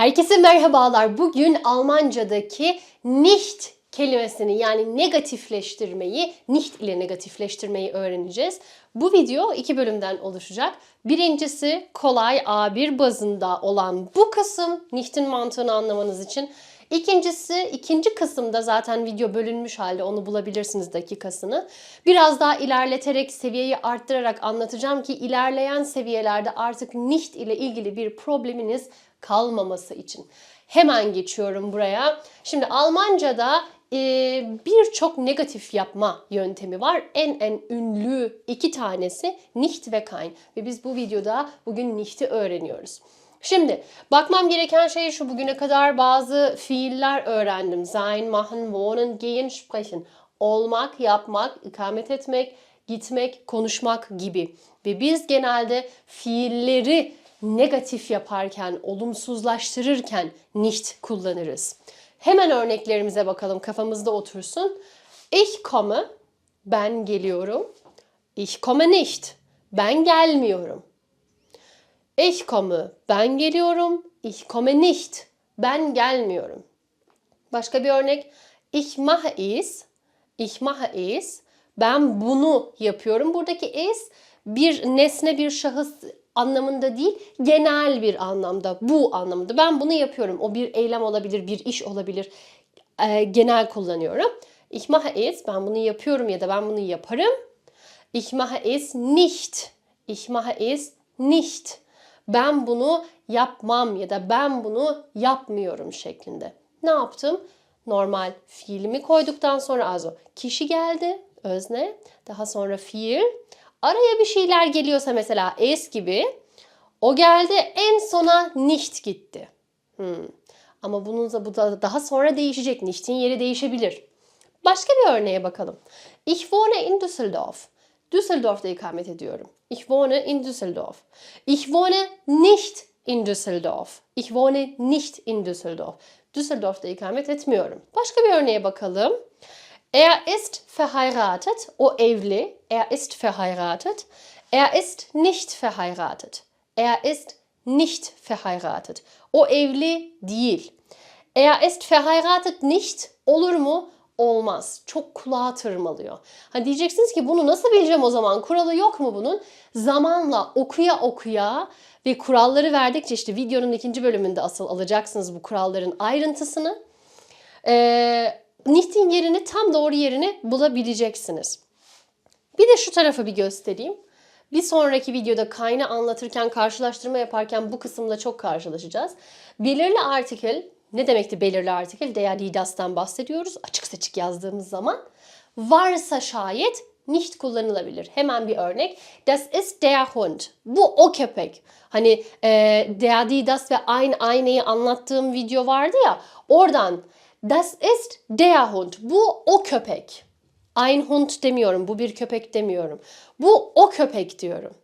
Herkese merhabalar. Bugün Almancadaki nicht kelimesini yani negatifleştirmeyi, nicht ile negatifleştirmeyi öğreneceğiz. Bu video iki bölümden oluşacak. Birincisi kolay A1 bazında olan bu kısım nicht'in mantığını anlamanız için. İkincisi ikinci kısımda zaten video bölünmüş halde onu bulabilirsiniz dakikasını. Biraz daha ilerleterek seviyeyi arttırarak anlatacağım ki ilerleyen seviyelerde artık nicht ile ilgili bir probleminiz kalmaması için. Hemen geçiyorum buraya. Şimdi Almanca'da e, birçok negatif yapma yöntemi var. En en ünlü iki tanesi nicht ve kein. Ve biz bu videoda bugün nicht'i öğreniyoruz. Şimdi bakmam gereken şey şu bugüne kadar bazı fiiller öğrendim. Sein, machen, wohnen, gehen, sprechen. Olmak, yapmak, ikamet etmek, gitmek, konuşmak gibi. Ve biz genelde fiilleri negatif yaparken, olumsuzlaştırırken nicht kullanırız. Hemen örneklerimize bakalım kafamızda otursun. Ich komme, ben geliyorum. Ich komme nicht, ben gelmiyorum. Ich komme, ben geliyorum. Ich komme nicht, ben gelmiyorum. Başka bir örnek. Ich mache es, ich mache es. Ben bunu yapıyorum. Buradaki es bir nesne, bir şahıs anlamında değil, genel bir anlamda, bu anlamda. Ben bunu yapıyorum. O bir eylem olabilir, bir iş olabilir. Ee, genel kullanıyorum. Ich mache es, ben bunu yapıyorum ya da ben bunu yaparım. Ich mache es nicht. Ich mache es nicht. Ben bunu yapmam ya da ben bunu yapmıyorum şeklinde. Ne yaptım? Normal fiilimi koyduktan sonra also kişi geldi, özne, daha sonra fiil. Araya bir şeyler geliyorsa mesela es gibi o geldi en sona nicht gitti. Hmm. Ama bunun da bu da daha sonra değişecek. Nicht'in yeri değişebilir. Başka bir örneğe bakalım. Ich wohne in Düsseldorf. Düsseldorf'ta ikamet ediyorum. Ich wohne in Düsseldorf. Ich wohne nicht in Düsseldorf. Ich wohne nicht in Düsseldorf. Düsseldorf'ta ikamet etmiyorum. Başka bir örneğe bakalım. Er ist verheiratet. O evli. Er ist verheiratet. Er ist nicht verheiratet. Er ist nicht verheiratet. O evli değil. Er ist verheiratet nicht olur mu? Olmaz. Çok kulağa tırmalıyor. Ha diyeceksiniz ki bunu nasıl bileceğim o zaman? Kuralı yok mu bunun? Zamanla okuya okuya ve kuralları verdikçe işte videonun ikinci bölümünde asıl alacaksınız bu kuralların ayrıntısını. Ee, nicht'in yerini tam doğru yerini bulabileceksiniz. Bir de şu tarafı bir göstereyim. Bir sonraki videoda kayna anlatırken, karşılaştırma yaparken bu kısımla çok karşılaşacağız. Belirli artikel, ne demekti belirli artikel? Der Didas'tan bahsediyoruz açık seçik yazdığımız zaman. Varsa şayet nicht kullanılabilir. Hemen bir örnek. Das ist der Hund. Bu o köpek. Hani e, der Didas ve ein aynayı anlattığım video vardı ya. Oradan das ist der Hund. Bu o köpek. Ein Hund demiyorum. Bu bir köpek demiyorum. Bu o köpek diyorum.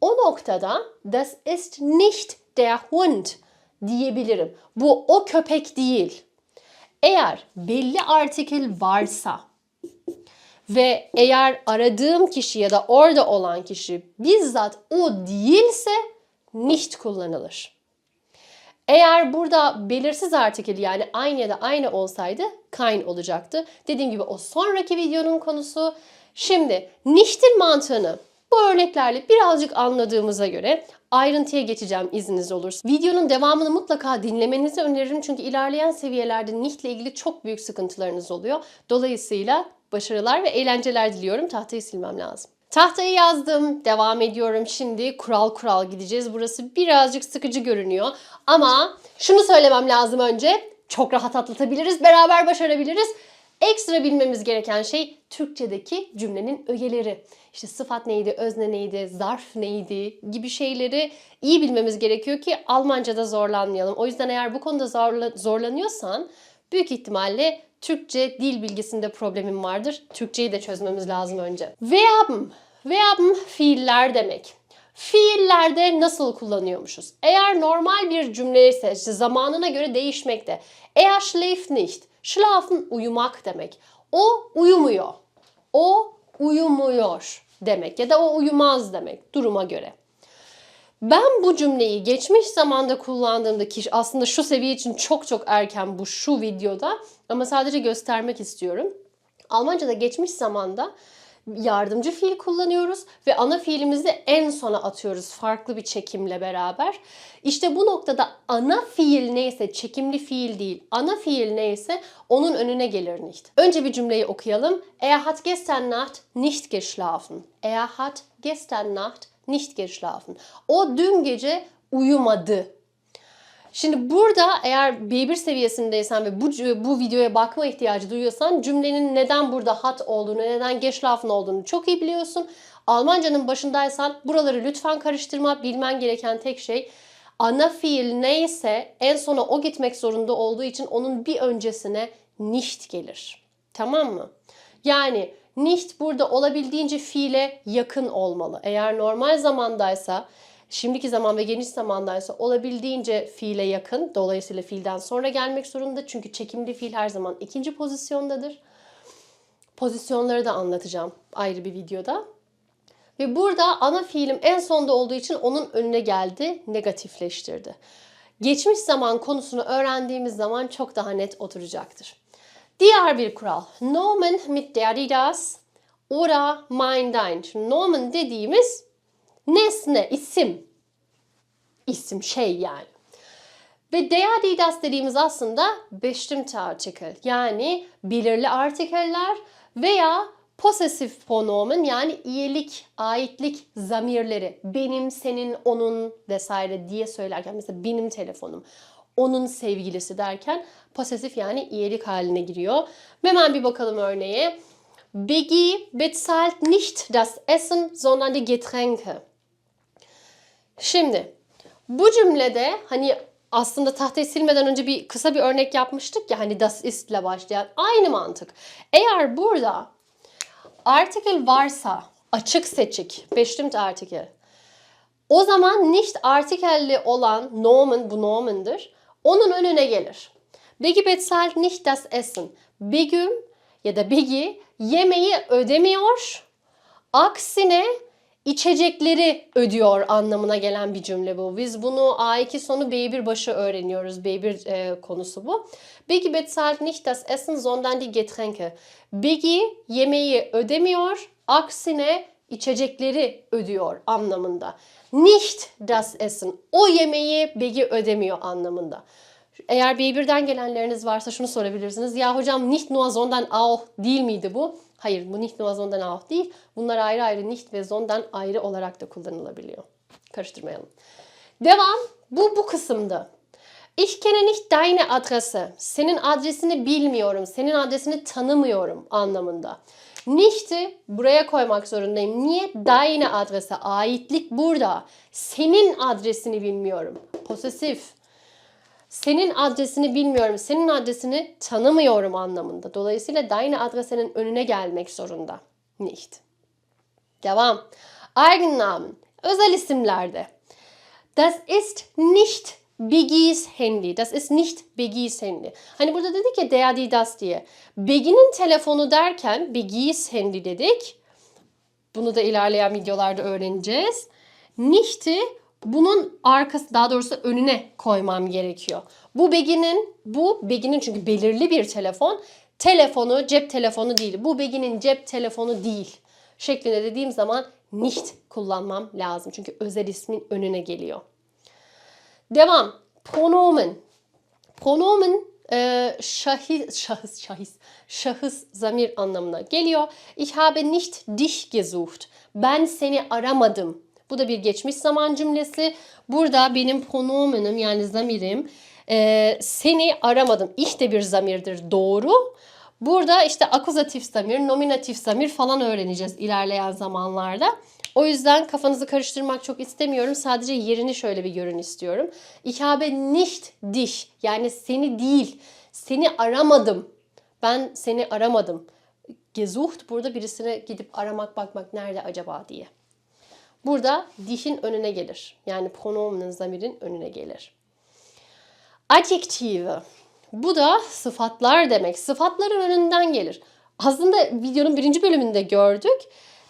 O noktada das ist nicht der Hund diyebilirim. Bu o köpek değil. Eğer belli artikel varsa ve eğer aradığım kişi ya da orada olan kişi bizzat o değilse nicht kullanılır. Eğer burada belirsiz artikel yani aynı ya da aynı olsaydı kein olacaktı. Dediğim gibi o sonraki videonun konusu. Şimdi nicht'in mantığını bu örneklerle birazcık anladığımıza göre ayrıntıya geçeceğim izniniz olursa. Videonun devamını mutlaka dinlemenizi öneririm çünkü ilerleyen seviyelerde nicht ile ilgili çok büyük sıkıntılarınız oluyor. Dolayısıyla başarılar ve eğlenceler diliyorum. Tahtayı silmem lazım. Tahtayı yazdım. Devam ediyorum. Şimdi kural kural gideceğiz. Burası birazcık sıkıcı görünüyor. Ama şunu söylemem lazım önce. Çok rahat atlatabiliriz. Beraber başarabiliriz. Ekstra bilmemiz gereken şey Türkçedeki cümlenin ögeleri. İşte sıfat neydi, özne neydi, zarf neydi gibi şeyleri iyi bilmemiz gerekiyor ki Almanca'da zorlanmayalım. O yüzden eğer bu konuda zorla, zorlanıyorsan büyük ihtimalle Türkçe dil bilgisinde problemim vardır. Türkçeyi de çözmemiz lazım önce. Verben. Verben fiiller demek. Fiillerde nasıl kullanıyormuşuz? Eğer normal bir cümle ise işte zamanına göre değişmekte. Er schläft nicht. Schlafen uyumak demek. O uyumuyor. O uyumuyor demek ya da o uyumaz demek duruma göre. Ben bu cümleyi geçmiş zamanda kullandığımda ki aslında şu seviye için çok çok erken bu şu videoda ama sadece göstermek istiyorum. Almanca'da geçmiş zamanda yardımcı fiil kullanıyoruz ve ana fiilimizi en sona atıyoruz farklı bir çekimle beraber. İşte bu noktada ana fiil neyse çekimli fiil değil. Ana fiil neyse onun önüne gelir nicht. Önce bir cümleyi okuyalım. Er hat gestern Nacht nicht geschlafen. Er hat gestern Nacht nicht geschlafen. O dün gece uyumadı. Şimdi burada eğer B1 seviyesindeysen ve bu, bu videoya bakma ihtiyacı duyuyorsan cümlenin neden burada hat olduğunu, neden geschlafen olduğunu çok iyi biliyorsun. Almancanın başındaysan buraları lütfen karıştırma. Bilmen gereken tek şey ana fiil neyse en sona o gitmek zorunda olduğu için onun bir öncesine nicht gelir. Tamam mı? Yani nicht burada olabildiğince fiile yakın olmalı. Eğer normal zamandaysa şimdiki zaman ve geniş zamandaysa olabildiğince fiile yakın. Dolayısıyla fiilden sonra gelmek zorunda. Çünkü çekimli fiil her zaman ikinci pozisyondadır. Pozisyonları da anlatacağım ayrı bir videoda. Ve burada ana fiilim en sonda olduğu için onun önüne geldi, negatifleştirdi. Geçmiş zaman konusunu öğrendiğimiz zaman çok daha net oturacaktır. Diğer bir kural. Nomen mit der, oder mein, dein. Şimdi nomen dediğimiz nesne, isim. İsim, şey yani. Ve der, die, das dediğimiz aslında bestimmte Artikel. Yani belirli artikeller veya posesif pronomen yani iyilik, aitlik zamirleri. Benim, senin, onun vesaire diye söylerken mesela benim telefonum, onun sevgilisi derken posesif yani iyilik haline giriyor. Hemen bir bakalım örneğe. Biggie bezahlt nicht das Essen, sondern die Getränke. Şimdi bu cümlede hani aslında tahtayı silmeden önce bir kısa bir örnek yapmıştık ya hani das ist ile başlayan aynı mantık. Eğer burada artikel varsa açık seçik, bestimmt artikel. O zaman nicht artikelli olan nomen bu nomendir. Onun önüne gelir. Begi bezahlt nicht das Essen. Begüm ya da Begi yemeği ödemiyor. Aksine içecekleri ödüyor anlamına gelen bir cümle bu. Biz bunu A2 sonu B1 başı öğreniyoruz. B1 e, konusu bu. Begi bezahlt nicht das Essen sondern die Getränke. Begi yemeği ödemiyor. Aksine içecekleri ödüyor anlamında. Nicht das Essen. O yemeği Begi ödemiyor anlamında. Eğer B1'den gelenleriniz varsa şunu sorabilirsiniz. Ya hocam nicht nur sondern auch değil miydi bu? Hayır bu nicht nur sondern auch değil. Bunlar ayrı ayrı nicht ve sondern ayrı olarak da kullanılabiliyor. Karıştırmayalım. Devam. Bu bu kısımda. Ich kenne nicht deine Adresse. Senin adresini bilmiyorum. Senin adresini tanımıyorum anlamında. Nicht'i buraya koymak zorundayım. Niye? Deine adrese. Aitlik burada. Senin adresini bilmiyorum. Posesif. Senin adresini bilmiyorum, senin adresini tanımıyorum anlamında. Dolayısıyla deine adresenin önüne gelmek zorunda. Nicht. Devam. Eigennamen. Özel isimlerde. Das ist nicht Biggies Handy. Das ist nicht Biggies Handy. Hani burada dedik ya der, die, das diye. Biggie'nin telefonu derken Biggies Handy dedik. Bunu da ilerleyen videolarda öğreneceğiz. Nicht'i bunun arkası daha doğrusu önüne koymam gerekiyor. Bu Begin'in bu Begin'in çünkü belirli bir telefon. Telefonu cep telefonu değil. Bu Begin'in cep telefonu değil. Şeklinde dediğim zaman nicht kullanmam lazım. Çünkü özel ismin önüne geliyor. Devam. Pronomen. Pronomen e, şahis, şahıs, şahis, şahıs zamir anlamına geliyor. Ich habe nicht dich gesucht. Ben seni aramadım. Bu da bir geçmiş zaman cümlesi. Burada benim pronomenim yani zamirim e, seni aramadım. De bir zamirdir doğru. Burada işte akuzatif zamir, nominatif zamir falan öğreneceğiz ilerleyen zamanlarda. O yüzden kafanızı karıştırmak çok istemiyorum. Sadece yerini şöyle bir görün istiyorum. Ich nicht dich yani seni değil. Seni aramadım. Ben seni aramadım. Gesucht burada birisine gidip aramak bakmak nerede acaba diye. Burada dişin önüne gelir. Yani pronomenin zamirin önüne gelir. Adjektive. Bu da sıfatlar demek. Sıfatların önünden gelir. Aslında videonun birinci bölümünde gördük.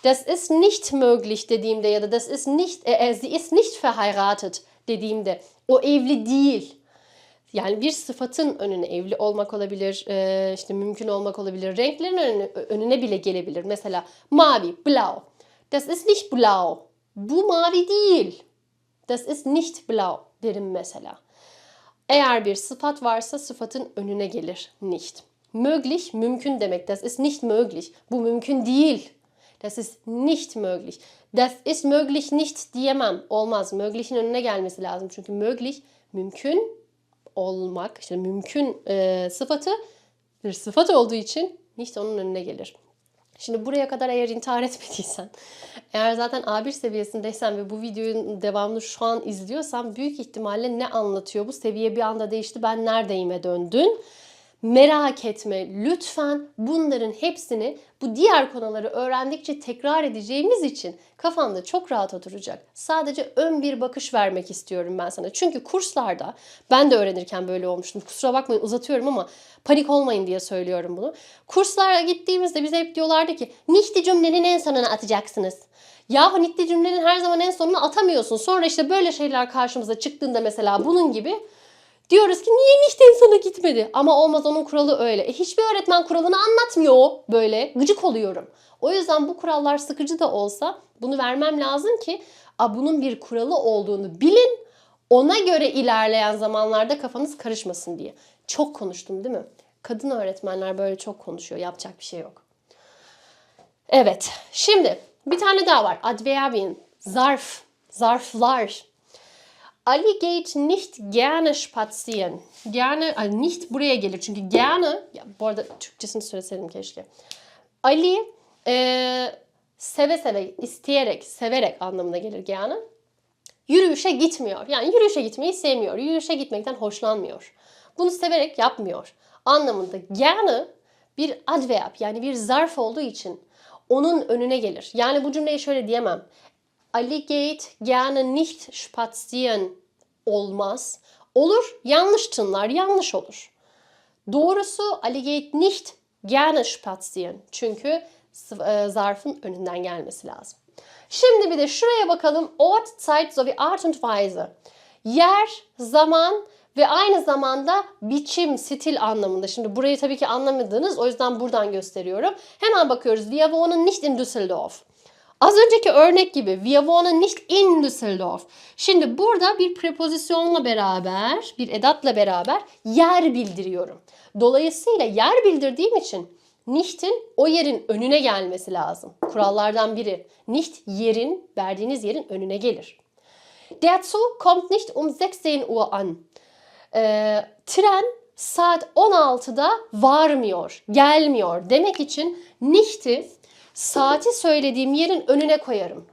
Das ist nicht möglich dediğimde ya da das ist nicht, e, e, sie ist nicht verheiratet dediğimde o evli değil. Yani bir sıfatın önüne evli olmak olabilir, e, işte mümkün olmak olabilir, renklerin önüne, önüne bile gelebilir. Mesela mavi, blau. Das ist nicht blau. Bu mavi değil. Das ist nicht blau derim mesela. Eğer bir sıfat varsa sıfatın önüne gelir nicht. Möglich mümkün demek. Das ist nicht möglich. Bu mümkün değil. Das ist nicht möglich. Das ist möglich nicht diyemem. Olmaz. Möglich'in önüne gelmesi lazım. Çünkü möglich mümkün olmak, işte mümkün e, sıfatı bir sıfat olduğu için nicht onun önüne gelir. Şimdi buraya kadar eğer intihar etmediysen, eğer zaten A1 seviyesindeysen ve bu videonun devamını şu an izliyorsan büyük ihtimalle ne anlatıyor? Bu seviye bir anda değişti, ben neredeyime döndün? Merak etme lütfen bunların hepsini bu diğer konuları öğrendikçe tekrar edeceğimiz için kafanda çok rahat oturacak. Sadece ön bir bakış vermek istiyorum ben sana. Çünkü kurslarda ben de öğrenirken böyle olmuştum. Kusura bakmayın uzatıyorum ama panik olmayın diye söylüyorum bunu. Kurslara gittiğimizde bize hep diyorlardı ki nihti cümlenin en sonuna atacaksınız. Yahu nihti cümlenin her zaman en sonuna atamıyorsun. Sonra işte böyle şeyler karşımıza çıktığında mesela bunun gibi Diyoruz ki niye Nichten sana gitmedi? Ama olmaz onun kuralı öyle. E, hiçbir öğretmen kuralını anlatmıyor böyle. Gıcık oluyorum. O yüzden bu kurallar sıkıcı da olsa bunu vermem lazım ki a, bunun bir kuralı olduğunu bilin. Ona göre ilerleyen zamanlarda kafanız karışmasın diye. Çok konuştum değil mi? Kadın öğretmenler böyle çok konuşuyor. Yapacak bir şey yok. Evet. Şimdi bir tane daha var. Adverbien. Zarf. Zarflar. Ali geht nicht gerne spazieren. Gerne, also nicht buraya gelir. Çünkü gerne, ya bu arada Türkçesini söyleseydim keşke. Ali e, seve seve, isteyerek, severek anlamına gelir gerne. Yürüyüşe gitmiyor. Yani yürüyüşe gitmeyi sevmiyor. Yürüyüşe gitmekten hoşlanmıyor. Bunu severek yapmıyor. Anlamında gerne bir adverb yani bir zarf olduğu için onun önüne gelir. Yani bu cümleyi şöyle diyemem. Ali geht gerne nicht spazieren olmaz. Olur, yanlış tınlar, yanlış olur. Doğrusu Ali geht nicht gerne spazieren. Çünkü e, zarfın önünden gelmesi lazım. Şimdi bir de şuraya bakalım. Ort, Zeit sowie Art und Weise. Yer, zaman ve aynı zamanda biçim, stil anlamında. Şimdi burayı tabii ki anlamadınız. O yüzden buradan gösteriyorum. Hemen bakıyoruz. Wir wohnen nicht in Düsseldorf. Az önceki örnek gibi wir wohnen nicht in Düsseldorf. Şimdi burada bir prepozisyonla beraber, bir edatla beraber yer bildiriyorum. Dolayısıyla yer bildirdiğim için nicht'in o yerin önüne gelmesi lazım. Kurallardan biri. Nicht yerin, verdiğiniz yerin önüne gelir. Der Zug kommt nicht um 16 Uhr an. Ee, tren saat 16'da varmıyor, gelmiyor demek için nicht'i saati söylediğim yerin önüne koyarım.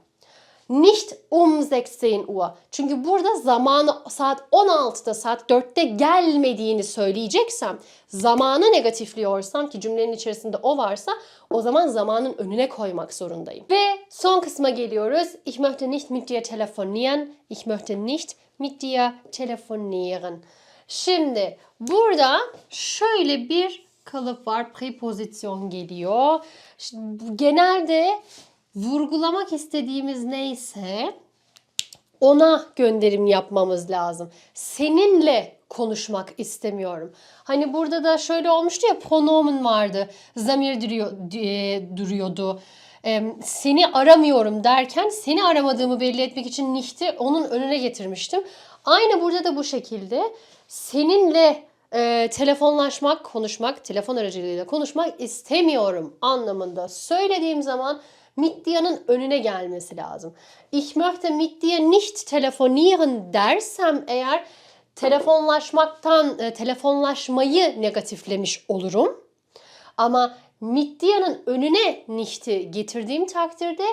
Nicht um 16 Uhr. Çünkü burada zamanı saat 16'da saat 4'te gelmediğini söyleyeceksem zamanı negatifliyorsam ki cümlenin içerisinde o varsa o zaman zamanın önüne koymak zorundayım. Ve son kısma geliyoruz. Ich möchte nicht mit dir telefonieren. Ich möchte nicht mit dir telefonieren. Şimdi burada şöyle bir kalıp var. Prepozisyon geliyor. Şimdi genelde vurgulamak istediğimiz neyse ona gönderim yapmamız lazım. Seninle konuşmak istemiyorum. Hani burada da şöyle olmuştu ya pronomen vardı. Zamir duruyor, duruyordu. seni aramıyorum derken seni aramadığımı belli etmek için nicht'i onun önüne getirmiştim. Aynı burada da bu şekilde seninle e, telefonlaşmak, konuşmak, telefon aracılığıyla konuşmak istemiyorum anlamında söylediğim zaman mit önüne gelmesi lazım. Ich möchte mit dir nicht telefonieren dersem eğer telefonlaşmaktan, e, telefonlaşmayı negatiflemiş olurum. Ama mit önüne nicht'i getirdiğim takdirde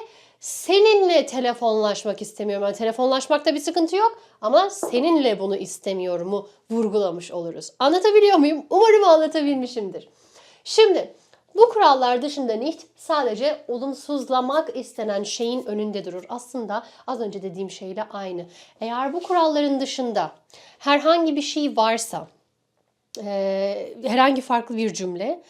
seninle telefonlaşmak istemiyorum. Yani telefonlaşmakta bir sıkıntı yok ama seninle bunu istemiyorumu vurgulamış oluruz. Anlatabiliyor muyum? Umarım anlatabilmişimdir. Şimdi bu kurallar dışında nicht sadece olumsuzlamak istenen şeyin önünde durur. Aslında az önce dediğim şeyle aynı. Eğer bu kuralların dışında herhangi bir şey varsa, e, herhangi farklı bir cümle,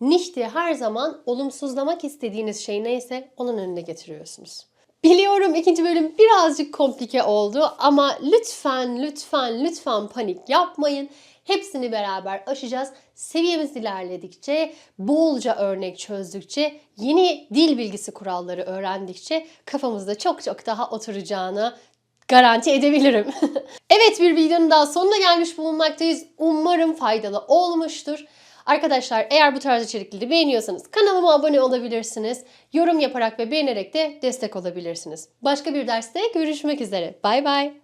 Nicht'i her zaman olumsuzlamak istediğiniz şey neyse onun önüne getiriyorsunuz. Biliyorum ikinci bölüm birazcık komplike oldu ama lütfen lütfen lütfen panik yapmayın. Hepsini beraber aşacağız. Seviyemiz ilerledikçe, bolca örnek çözdükçe, yeni dil bilgisi kuralları öğrendikçe kafamızda çok çok daha oturacağını garanti edebilirim. evet bir videonun daha sonuna gelmiş bulunmaktayız. Umarım faydalı olmuştur. Arkadaşlar eğer bu tarz içerikleri beğeniyorsanız kanalıma abone olabilirsiniz. Yorum yaparak ve beğenerek de destek olabilirsiniz. Başka bir derste görüşmek üzere. Bay bay.